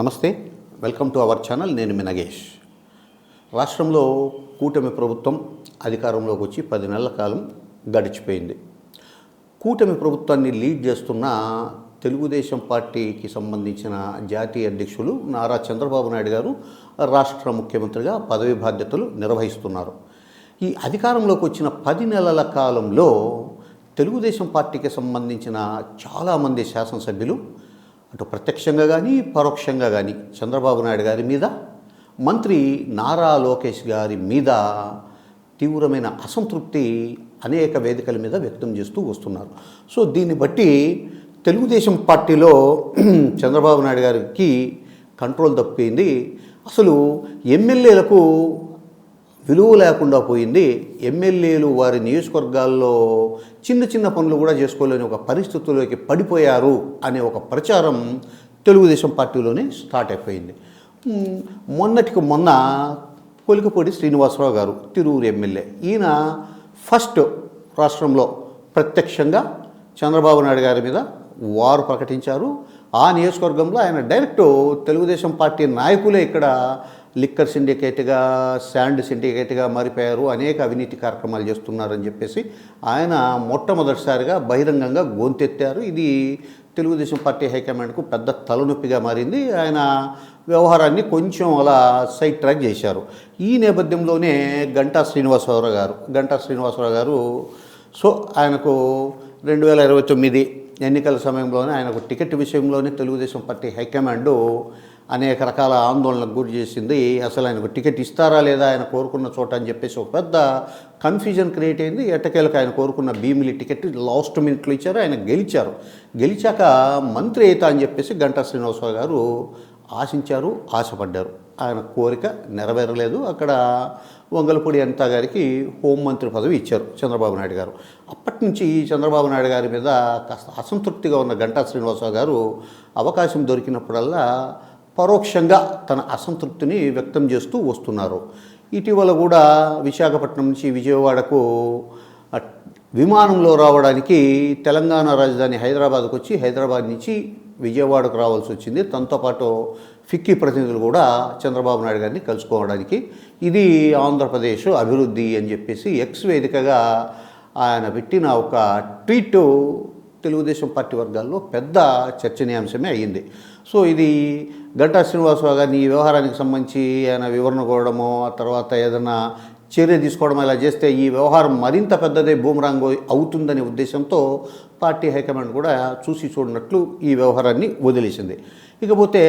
నమస్తే welcome to our channel నేను మీ నగేష్. రాష్ట్రంలో కూటమి ప్రభుత్వం అధికారంలోకి వచ్చి పది నెలల కాలం గడిచిపోయింది. కూటమి ప్రభుత్వాన్ని లీడ్ చేస్తున్న తెలుగుదేశం పార్టీకి సంబంధించిన జాతీయ అధ్యక్షులు నారా చంద్రబాబు నాయుడు గారు రాష్ట్ర ముఖ్యమంత్రిగా పదవి బాధ్యతలు నిర్వహిస్తున్నారు. ఈ అధికారంలోకి వచ్చిన పది నెలల కాలంలో తెలుగుదేశం పార్టీకి సంబంధించిన చాలామంది శాసనసభ్యులు అటు ప్రత్యక్షంగా కానీ పరోక్షంగా కానీ చంద్రబాబు నాయుడు గారి మీద మంత్రి నారా లోకేష్ గారి మీద తీవ్రమైన అసంతృప్తి అనేక వేదికల మీద వ్యక్తం చేస్తూ వస్తున్నారు. సో దీన్ని బట్టి తెలుగుదేశం పార్టీలో చంద్రబాబు నాయుడు గారికి కంట్రోల్ తప్పింది అసలు ఎమ్మెల్యేలకు విలువ లేకుండా పోయింది. ఎమ్మెల్యేలు వారి నియోజకవర్గాల్లో చిన్న చిన్న పనులు కూడా చేసుకోలేని ఒక పరిస్థితుల్లోకి పడిపోయారు అనే ఒక ప్రచారం తెలుగుదేశం పార్టీలోనే స్టార్ట్ అయిపోయింది. మొన్నటికి మొన్న కొలికపూడి శ్రీనివాసరావు గారు తిరువురు ఎమ్మెల్యే ఈయన ఫస్ట్ రాష్ట్రంలో ప్రత్యక్షంగా చంద్రబాబు నాయుడు గారి మీద వారు ప్రకటించారు. ఆ నియోజకవర్గంలో ఆయన డైరెక్ట్ తెలుగుదేశం పార్టీ నాయకులే ఇక్కడ లిక్కర్ సిండికేట్గా శాండ్ సిండికేట్గా మారిపోయారు. అనేక అవినీతి కార్యక్రమాలు చేస్తున్నారని చెప్పేసి ఆయన మొట్టమొదటిసారిగా బహిరంగంగా గొంతెత్తారు. ఇది తెలుగుదేశం పార్టీ హైకమాండ్కు పెద్ద తలనొప్పిగా మారింది. ఆయన వ్యవహారాన్ని కొంచెం అలా సైడ్ ట్రాక్ చేశారు. ఈ నేపథ్యంలోనే గంటా శ్రీనివాసరావు గారు గంటా శ్రీనివాసరావు గారు సో ఆయనకు రెండు వేల ఇరవై తొమ్మిది ఎన్నికల సమయంలోనే ఆయనకు టికెట్ విషయంలోనే తెలుగుదేశం పార్టీ హైకమాండ్ అనేక రకాల ఆందోళనకు గురి చేసింది. అసలు ఆయనకు టికెట్ ఇస్తారా లేదా ఆయన కోరుకున్న చోట అని చెప్పేసి ఒక పెద్ద కన్ఫ్యూజన్ క్రియేట్ అయింది. ఎట్టకేలకు ఆయన కోరుకున్న భీమిలి టికెట్ లాస్ట్ మినిట్లో ఇచ్చారు. ఆయన గెలిచారు. గెలిచాక మంత్రి అవుతా అని చెప్పేసి గంటా శ్రీనివాసరావు గారు ఆశించారు ఆశపడ్డారు. ఆయన కోరిక నెరవేరలేదు. అక్కడ వంగలపూడి అనిత గారికి హోంమంత్రి పదవి ఇచ్చారు చంద్రబాబు నాయుడు గారు. అప్పటి నుంచి చంద్రబాబు నాయుడు గారి మీద కాస్త అసంతృప్తిగా ఉన్న గంటా శ్రీనివాసరావు గారు అవకాశం దొరికినప్పుడల్లా పరోక్షంగా తన అసంతృప్తిని వ్యక్తం చేస్తూ వస్తున్నారు. ఇటీవల కూడా విశాఖపట్నం నుంచి విజయవాడకు విమానంలో రావడానికి తెలంగాణ రాజధాని హైదరాబాద్కు వచ్చి హైదరాబాద్ నుంచి విజయవాడకు రావాల్సి వచ్చింది. తనతో పాటు ఫిక్కీ ప్రతినిధులు కూడా చంద్రబాబు నాయుడు గారిని కలుసుకోవడానికి. ఇది ఆంధ్రప్రదేశ్ అభివృద్ధి అని చెప్పేసి ఎక్స్ వేదికగా ఆయన పెట్టిన ఒక ట్వీట్ తెలుగుదేశం పార్టీ వర్గాల్లో పెద్ద చర్చనీయాంశమే అయ్యింది. సో ఇది గంటా శ్రీనివాసరావు గారిని ఈ వ్యవహారానికి సంబంధించి ఆయన వివరణ కోవడమో ఆ తర్వాత ఏదైనా చర్య తీసుకోవడం ఇలా చేస్తే ఈ వ్యవహారం మరింత పెద్దదే బూమరాంగ్ అవుతుందనే ఉద్దేశంతో పార్టీ హైకమాండ్ కూడా చూసి చూడనట్లు ఈ వ్యవహారాన్ని వదిలేసింది. ఇకపోతే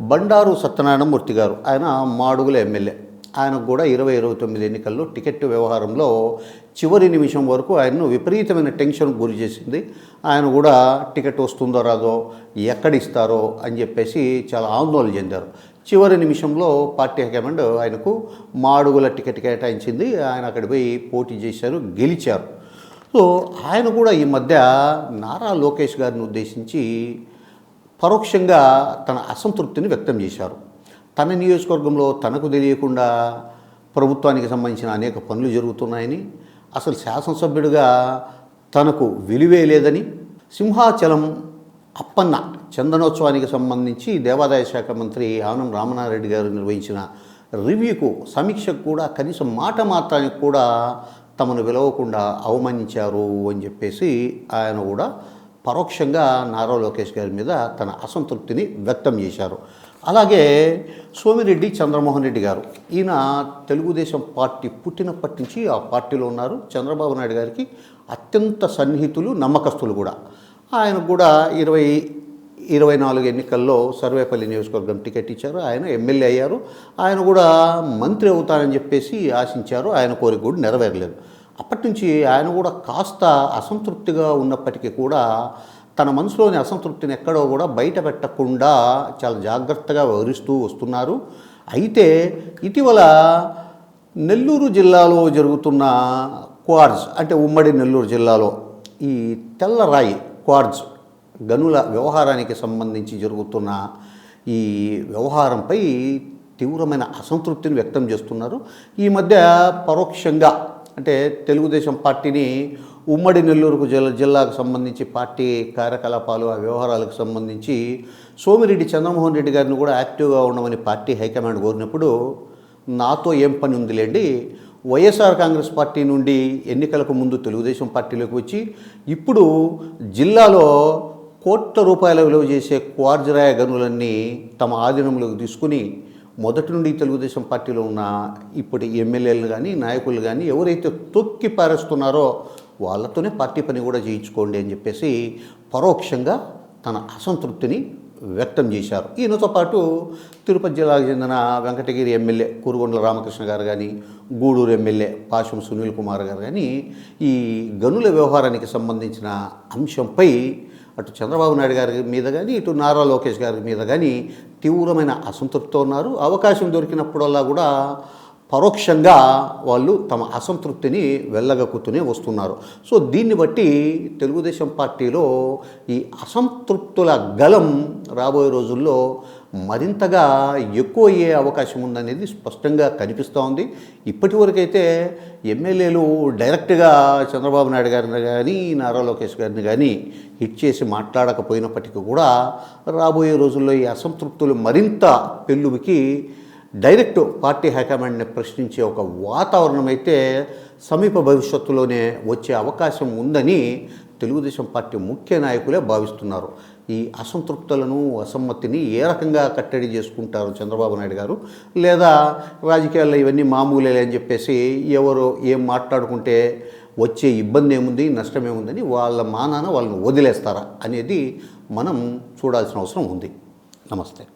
బండారు సత్యనారాయణమూర్తి గారు ఆయన మాడుగుల ఎమ్మెల్యే. ఆయనకు కూడా ఇరవై ఇరవై తొమ్మిది ఎన్నికల్లో టికెట్ వ్యవహారంలో చివరి నిమిషం వరకు ఆయన్ను విపరీతమైన టెన్షన్ గురి చేసింది. ఆయన కూడా టికెట్ వస్తుందో రాదో ఎక్కడ ఇస్తారో అని చెప్పేసి చాలా ఆందోళన చెందారు. చివరి నిమిషంలో పార్టీ హైకమాండ్ ఆయనకు మాడుగుల టికెట్ కేటాయించింది. ఆయన అక్కడికి పోయి పోటీ చేశారు గెలిచారు. సో ఆయన కూడా ఈ మధ్య నారా లోకేష్ గారిని ఉద్దేశించి పరోక్షంగా తన అసంతృప్తిని వ్యక్తం చేశారు. తన నియోజకవర్గంలో తనకు తెలియకుండా ప్రభుత్వానికి సంబంధించిన అనేక పనులు జరుగుతున్నాయని అసలు శాసనసభ్యుడిగా తనకు విలువే లేదని సింహాచలం అప్పన్న చందనోత్సవానికి సంబంధించి దేవాదాయ శాఖ మంత్రి ఆనం రామనారెడ్డి గారు నిర్వహించిన రివ్యూకు సమీక్షకు కూడా కనీసం మాట మాత్రానికి కూడా తమను విలవకుండా అవమానించారు అని చెప్పేసి ఆయన కూడా పరోక్షంగా నారా లోకేష్ గారి మీద తన అసంతృప్తిని వ్యక్తం చేశారు. అలాగే సోమిరెడ్డి చంద్రమోహన్ రెడ్డి గారు ఈయన తెలుగుదేశం పార్టీ పుట్టినప్పటి నుంచి ఆ పార్టీలో ఉన్నారు. చంద్రబాబు నాయుడు గారికి అత్యంత సన్నిహితులు నమ్మకస్తులు కూడా. ఆయన కూడా ఇరవై ఇరవై నాలుగు ఎన్నికల్లో సర్వేపల్లి నియోజకవర్గం టికెట్ ఇచ్చారు. ఆయన ఎమ్మెల్యే అయ్యారు. ఆయన కూడా మంత్రి అవుతారని చెప్పేసి ఆశించారు. ఆయన కోరిక కూడా నెరవేరలేదు. అప్పటి నుంచి ఆయన కూడా కాస్త అసంతృప్తిగా ఉన్నప్పటికీ కూడా తన మనసులోని అసంతృప్తిని ఎక్కడో కూడా బయట పెట్టకుండా చాలా జాగ్రత్తగా వివరిస్తూ వస్తున్నారు. అయితే ఇటీవల నెల్లూరు జిల్లాలో జరుగుతున్న క్వార్జ్ అంటే ఉమ్మడి నెల్లూరు జిల్లాలో ఈ తెల్లరాయి క్వార్జ్ గనుల వ్యవహారానికి సంబంధించి జరుగుతున్న ఈ వ్యవహారంపై తీవ్రమైన అసంతృప్తిని వ్యక్తం చేస్తున్నారు. ఈ మధ్య పరోక్షంగా అంటే తెలుగుదేశం పార్టీని ఉమ్మడి నెల్లూరుకు జిల్లా జిల్లాకు సంబంధించి పార్టీ కార్యకలాపాలు ఆ వ్యవహారాలకు సంబంధించి సోమిరెడ్డి చంద్రమోహన్ రెడ్డి గారిని కూడా యాక్టివ్గా ఉండమని పార్టీ హైకమాండ్ కోరినప్పుడు నాతో ఏం పని ఉందిలేండి? వైఎస్ఆర్ కాంగ్రెస్ పార్టీ నుండి ఎన్నికలకు ముందు తెలుగుదేశం పార్టీలోకి వచ్చి ఇప్పుడు జిల్లాలో కోట్ల రూపాయల విలువ చేసే క్వార్జరాయ గనులన్నీ తమ ఆధీనంలోకి తీసుకుని మొదటి నుండి తెలుగుదేశం పార్టీలో ఉన్న ఇప్పటి ఎమ్మెల్యేలు కానీ నాయకులు కానీ ఎవరైతే తొక్కి పారేస్తున్నారో వాళ్ళతోనే పార్టీ పని కూడా చేయించుకోండి అని చెప్పేసి పరోక్షంగా తన అసంతృప్తిని వ్యక్తం చేశారు. ఈయనతో పాటు తిరుపతి జిల్లాకు చెందిన వెంకటగిరి ఎమ్మెల్యే కురుగొండల రామకృష్ణ గారు కానీ గూడూరు ఎమ్మెల్యే పాశం సునీల్ కుమార్ గారు కానీ ఈ గనుల వ్యవహారానికి సంబంధించిన అంశంపై అటు చంద్రబాబు నాయుడు గారి మీద కానీ ఇటు నారా లోకేష్ గారి మీద కానీ తీవ్రమైన అసంతృప్తితో ఉన్నారు. అవకాశం దొరికినప్పుడల్లా కూడా పరోక్షంగా వాళ్ళు తమ అసంతృప్తిని వెళ్ళగక్కుతూనే వస్తున్నారు. సో దీన్ని బట్టి తెలుగుదేశం పార్టీలో ఈ అసంతృప్తుల గలం రాబోయే రోజుల్లో మరింతగా ఎక్కువ అయ్యే అవకాశం ఉందనేది స్పష్టంగా కనిపిస్తూ ఉంది ఇప్పటి వరకైతే ఎమ్మెల్యేలు డైరెక్ట్గా చంద్రబాబు నాయుడు గారిని కానీ నారా లోకేష్ గారిని కానీ హిట్ చేసి మాట్లాడకపోయినప్పటికీ కూడా రాబోయే రోజుల్లో ఈ అసంతృప్తులు మరింత పెళ్ళువికి డైరెక్ట్ పార్టీ హైకమాండ్ని ప్రశ్నించే ఒక వాతావరణం అయితే సమీప భవిష్యత్తులోనే వచ్చే అవకాశం ఉందని తెలుగుదేశం పార్టీ ముఖ్య నాయకులే భావిస్తున్నారు. ఈ అసంతృప్తులను అసమ్మతిని ఏ రకంగా కట్టడి చేసుకుంటారు చంద్రబాబు నాయుడు గారు? లేదా రాజకీయాల్లో ఇవన్నీ మామూలే అని చెప్పేసి ఎవరు ఏం మాట్లాడుకుంటే వచ్చే ఇబ్బంది ఏముంది నష్టం ఏముందని వాళ్ళ మానాన వాళ్ళని వదిలేస్తారా అనేది మనం చూడాల్సిన అవసరం ఉంది. నమస్తే.